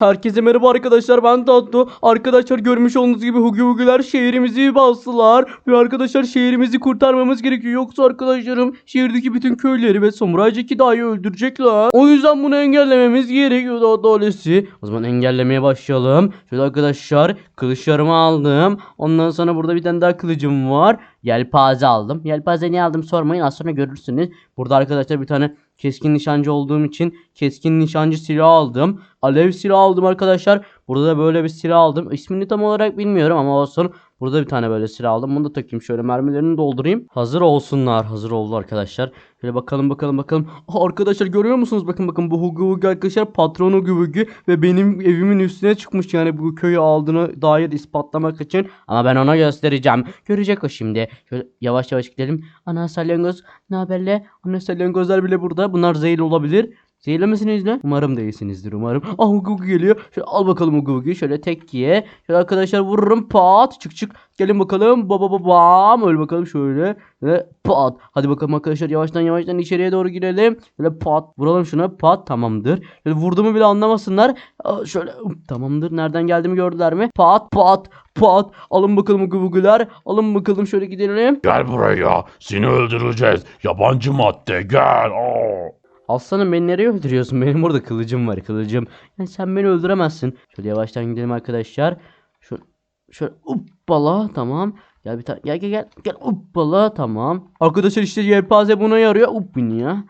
Herkese merhaba arkadaşlar ben Tatlı. Arkadaşlar görmüş olduğunuz gibi Hugi Hugiler şehrimizi bastılar. Ve arkadaşlar şehrimizi kurtarmamız gerekiyor. Yoksa arkadaşlarım şehirdeki bütün köyleri ve Samuray Jack'i dahi öldürecekler. O yüzden bunu engellememiz gerekiyor doğrusu. O zaman engellemeye başlayalım. Şöyle arkadaşlar kılıçlarımı aldım. Ondan sonra burada bir tane daha kılıcım var. Yelpaze aldım. Yelpaze niye aldım sormayın az sonra görürsünüz. Burada arkadaşlar bir tane keskin nişancı olduğum için keskin nişancı silahı aldım. Alev silahı aldım arkadaşlar. Burada da böyle bir silah aldım. İsmini tam olarak bilmiyorum ama olsun. Burada bir tane böyle silah aldım. Bunu da takayım şöyle mermilerini doldurayım. Hazır olsunlar. Hazır oldu arkadaşlar. Şöyle bakalım bakalım bakalım. Aa, arkadaşlar görüyor musunuz? Bakın bakın bu Hugi Hugi arkadaşlar patron Hugi Hugi ve benim evimin üstüne çıkmış yani bu köyü aldığını dair ispatlamak için. Ama ben ona göstereceğim. Görecek o şimdi. Şöyle yavaş yavaş gidelim. Ana salyangoz ne haberle? Ana salyangozlar bile burada. Bunlar zehirli olabilir. Zehirlemesiniz de umarım değilsinizdir umarım. Ah Hugi geliyor. Şöyle al bakalım Hugi. Şöyle tek ye. Şöyle arkadaşlar vururum pat çık çık. Gelin bakalım. Baba baba bam. Öl bakalım şöyle. Ve pat. Hadi bakalım arkadaşlar yavaştan yavaştan içeriye doğru girelim. Şöyle pat. Vuralım şuna pat. Tamamdır. Şöyle vurduğumu bile anlamasınlar. Şöyle hop, tamamdır. Nereden geldiğimi gördüler mi? Pat pat pat. Alın bakalım Hugi Hugi'ler. Alın bakalım şöyle gidelim. Gel buraya. Seni öldüreceğiz. Yabancı madde gel. Aa. Aslanım beni nereye öldürüyorsun? Benim orada kılıcım var kılıcım. Yani sen beni öldüremezsin. Şöyle yavaştan gidelim arkadaşlar. Şöyle, şöyle uppala tamam. Gel bir tane gel gel gel. Gel uppala tamam. Arkadaşlar işte yelpaze buna yarıyor. Up ya.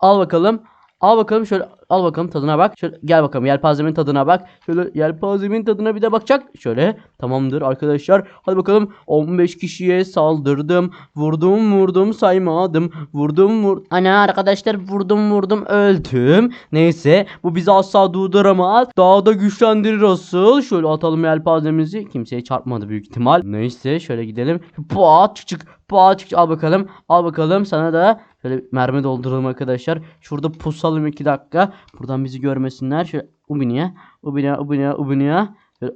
Al bakalım. Al bakalım şöyle al bakalım tadına bak. Şöyle gel bakalım yelpazemin tadına bak. Şöyle yelpazemin tadına bir de bakacak. Şöyle tamamdır arkadaşlar. Hadi bakalım 15 kişiye saldırdım. Vurdum vurdum saymadım. Vurdum vur. Ana arkadaşlar vurdum vurdum öldüm. Neyse bu bizi asla durduramaz. Daha da güçlendirir asıl. Şöyle atalım yelpazemizi. Kimseye çarpmadı büyük ihtimal. Neyse şöyle gidelim. Pat çık çık. Çık çık. Al bakalım. Al bakalım sana da Şöyle mermi dolduralım arkadaşlar. Şurada pusalım 2 dakika. Buradan bizi görmesinler. Şöyle ubiniye, ubiniye, ubiniye, ubiniye.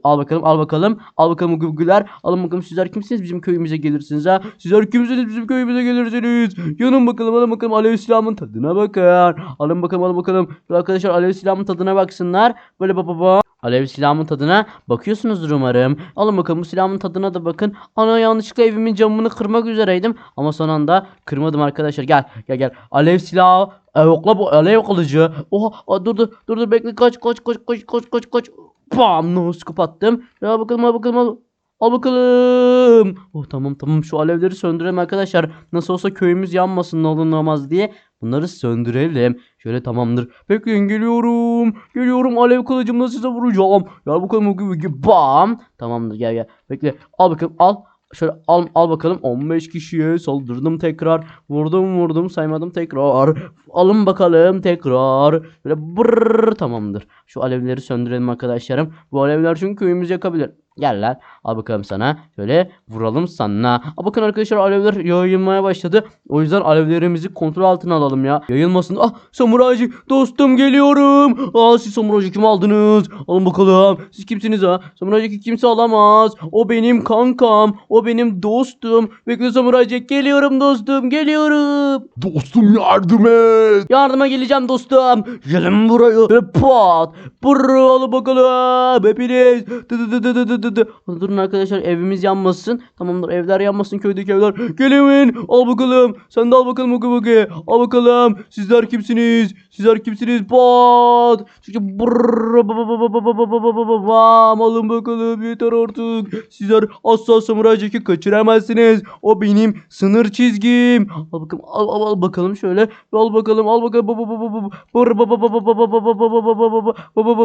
Al bakalım, al bakalım. Al bakalım gıgılar. Alın bakalım sizler kimsiniz bizim köyümüze gelirsiniz ha? Sizler kimsiniz bizim köyümüze gelirsiniz? Yanın bakalım, alın bakalım alev silahımın tadına bakın. Alın bakalım, alın bakalım. Arkadaşlar alev silahımın tadına baksınlar. Böyle baba baba. Alev silahımın tadına bakıyorsunuzdur umarım. Alın bakalım bu silahımın tadına da bakın. Ana yanlışlıkla evimin camını kırmak üzereydim. Ama son anda kırmadım arkadaşlar. Gel gel gel. Alev silahı. Alev okla bu alev kılıcı. Oha dur dur dur dur bekle kaç kaç kaç kaç kaç kaç kaç. Bam no scoop attım. Ya bakalım al bakalım al. Al bakalım. Oh tamam tamam şu alevleri söndürelim arkadaşlar. Nasıl olsa köyümüz yanmasın ne olur ne diye. Bunları söndürelim. Şöyle tamamdır. Bekleyin geliyorum. Geliyorum alev kılıcımla size vuracağım. Gel bakalım gibi gibi. Bam. Tamamdır gel gel. Bekle. Al bakalım al. Şöyle al, al bakalım 15 kişiye saldırdım tekrar. Vurdum vurdum saymadım tekrar. Alın bakalım tekrar. Böyle brrr tamamdır. Şu alevleri söndürelim arkadaşlarım. Bu alevler çünkü köyümüzü yakabilir. Gel lan. Al bakalım sana. Şöyle vuralım sana. Al bakın arkadaşlar alevler yayılmaya başladı. O yüzden alevlerimizi kontrol altına alalım ya. Yayılmasın. Ah samuraycı dostum geliyorum. Aa siz samuraycı kim aldınız? Alın bakalım. Siz kimsiniz ha? Samuraycı kimse alamaz. O benim kankam. O benim dostum. Bekle samuraycı geliyorum dostum geliyorum. Dostum yardım et. Yardıma geleceğim dostum. Gelin buraya. Pat. Burru alın bakalım. Hepiniz. Dı dı dı dı dı dı. Durun arkadaşlar evimiz yanmasın. Tamamdır evler yanmasın köydeki evler. Gelin al bakalım. Sen de al bakalım oku bakı. Al bakalım. Sizler kimsiniz? Sizler kimsiniz? Bat. Çünkü bam alın bakalım yeter artık. Sizler asla samuray ceki kaçıramazsınız. O benim sınır çizgim. Al bakalım al al, al bakalım şöyle. Al bakalım al bakalım.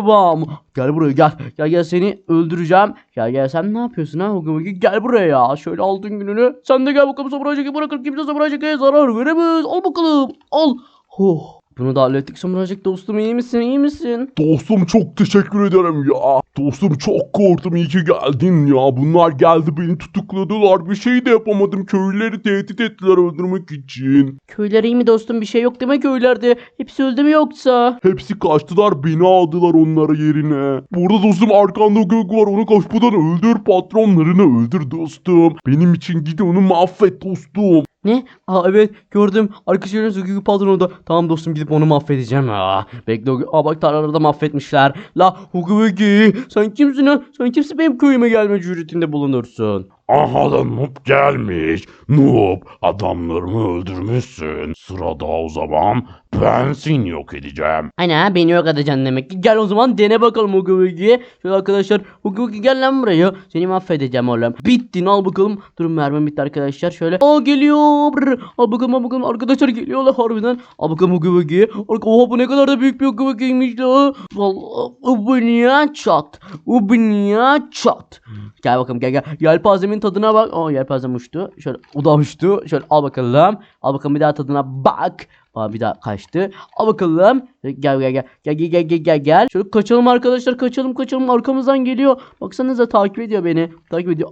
Bam. Gel buraya gel. Gel gel seni öldüreceğim. Gel gel sen ne yapıyorsun ha? Hugi Hugi? Gel buraya ya. Şöyle aldın gününü. Sen de gel bakalım samuray jack'i bırakır. Kimse samuray jack'e zarar veremez. Al bakalım. Al. Oh. Bunu da hallettik samuray jack dostum iyi misin? İyi misin? Dostum çok teşekkür ederim ya. Dostum çok korktum iyi ki geldin ya. Bunlar geldi beni tutukladılar. Bir şey de yapamadım. Köylüleri tehdit ettiler öldürmek için. Köyler iyi mi dostum? Bir şey yok deme köylerde. Hepsi öldü mü yoksa? Hepsi kaçtılar beni aldılar onlara yerine. Burada dostum arkanda gök var onu kaçmadan öldür patronlarını öldür dostum. Benim için git onu mahvet dostum. Ne? Aa evet gördüm. Arkadaşların Hugo patronu da. Tamam dostum gidip onu mahvedeceğim. Aa, bekle. Hugo- Aa bak tarlaları da mahvetmişler. La Hugo Bugi sen kimsin ha? Sen kimsin benim köyüme gelme cüretinde bulunursun? Aha da Noob gelmiş. Noob adamlarımı öldürmüşsün. Sırada o zaman ben seni yok edeceğim. Ana beni yok edeceksin demek ki. Gel o zaman dene bakalım Hugo Bugi'ye. Şöyle arkadaşlar Hugo Bugi gel lan buraya. Seni mahvedeceğim oğlum. Bittin al bakalım. Durun mermim bitti arkadaşlar. Şöyle. Aa geliyor. Brr. Al bakalım al bakalım. Arkadaşlar geliyorlar harbiden. Al bakalım Hugo Bugi'ye. Oha bu ne kadar da büyük bir Hugo Bugi'ymiş la. Vallahi bu niye çat. Bu niye çat. Gel bakalım gel gel. Yelpazemin tadına bak. Aa yelpazem uçtu. Şöyle o da uçtu. Şöyle al bakalım. Al bakalım bir daha tadına bak. Aa bir daha kaçtı. Al bakalım. Gel gel gel. Gel gel gel gel gel. Şöyle kaçalım arkadaşlar. Kaçalım kaçalım. Arkamızdan geliyor. Baksanıza takip ediyor beni. Takip ediyor.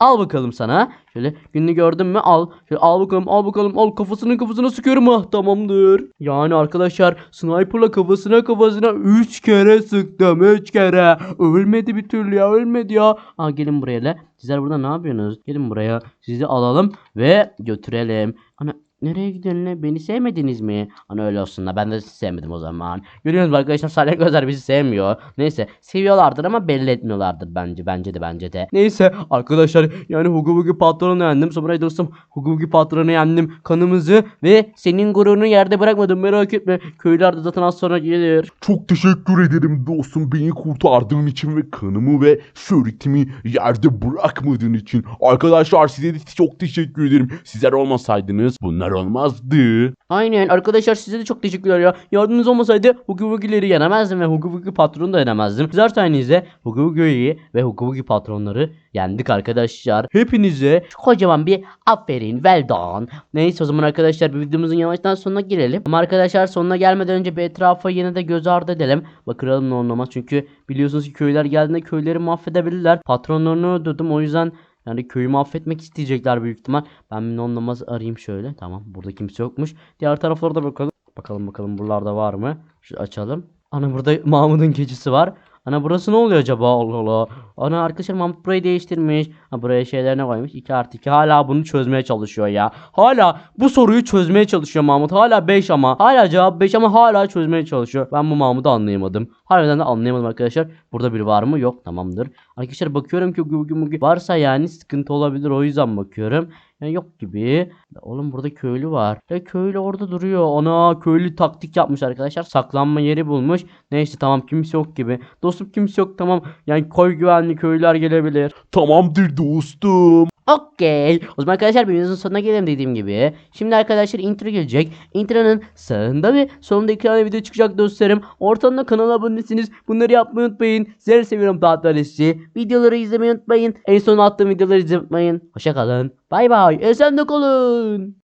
Al bakalım sana. Şöyle gününü gördün mü? Al. Şöyle al bakalım al bakalım. Al kafasının kafasına sıkıyorum. Ah tamamdır. Yani arkadaşlar sniperla kafasına kafasına 3 kere sıktım. 3 kere. Ölmedi bir türlü ya. Ölmedi ya. Aa gelin buraya le. Sizler burada ne yapıyorsunuz? Gelin buraya. Sizi alalım ve götürelim. Ana Nereye gidiyorsun lan? Beni sevmediniz mi? Hani öyle olsun da ben de sizi sevmedim o zaman. Görüyorsunuz arkadaşlar salya gözler bizi sevmiyor. Neyse seviyorlardır ama belli etmiyorlardır bence. Bence de bence de. Neyse arkadaşlar yani Hugo Bugi patronu yendim. Samuray dostum Hugo Bugi patronu yendim. Kanımızı ve senin gururunu yerde bırakmadım merak etme. Köylüler de zaten az sonra gelir. Çok teşekkür ederim dostum beni kurtardığın için ve kanımı ve şöhretimi yerde bırakmadığın için. Arkadaşlar size de çok teşekkür ederim. Sizler olmasaydınız bunlar olmazdı. Aynen arkadaşlar size de çok teşekkürler ya. Yardımınız olmasaydı Hugo Bugi'leri yenemezdim ve Hugo Bugi patronu da yenemezdim. Sizler sayenizde Hugo Bugi'yi ve Hugo Bugi patronları yendik arkadaşlar. Hepinize kocaman bir aferin well done. Neyse o zaman arkadaşlar bir videomuzun yavaştan sonuna girelim. Ama arkadaşlar sonuna gelmeden önce bir etrafa yine de göz ardı edelim. Bakıralım ne olmaz çünkü biliyorsunuz ki köyler geldiğinde köyleri mahvedebilirler. Patronlarını öldürdüm o yüzden yani köyü mahvetmek isteyecekler büyük ihtimal. Ben bir nonlamaz arayayım şöyle. Tamam burada kimse yokmuş. Diğer taraflara da bakalım. Bakalım bakalım buralarda var mı? Şu açalım. Ana burada Mahmut'un keçisi var. Ana burası ne oluyor acaba Allah Allah. Ana arkadaşlar Mahmut burayı değiştirmiş. Ha buraya şeylerine koymuş. 2 artı 2 hala bunu çözmeye çalışıyor ya. Hala bu soruyu çözmeye çalışıyor Mahmut. Hala 5 ama. Hala cevap 5 ama hala çözmeye çalışıyor. Ben bu Mahmut'u anlayamadım. Harbiden de anlayamadım arkadaşlar. Burada biri var mı? Yok tamamdır. Arkadaşlar bakıyorum ki bugün bugün varsa yani sıkıntı olabilir o yüzden bakıyorum. Yani yok gibi. Oğlum burada köylü var. Ya köylü orada duruyor. Ana köylü taktik yapmış arkadaşlar. Saklanma yeri bulmuş. Neyse tamam kimse yok gibi. Dostum kimse yok tamam. Yani koy güvenli köylüler gelebilir. Tamamdır dostum. Okey. O zaman arkadaşlar videomuzun sonuna gelelim dediğim gibi. Şimdi arkadaşlar intro gelecek. Intronun sağında ve solunda iki tane video çıkacak dostlarım. Ortamda kanala abonesiniz. Bunları yapmayı unutmayın. Sizleri seviyorum Tahtlaresi. Videoları izlemeyi unutmayın. En son attığım videoları izlemeyi unutmayın. Hoşçakalın. Bay bay. Esen de kalın.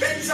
Bitch,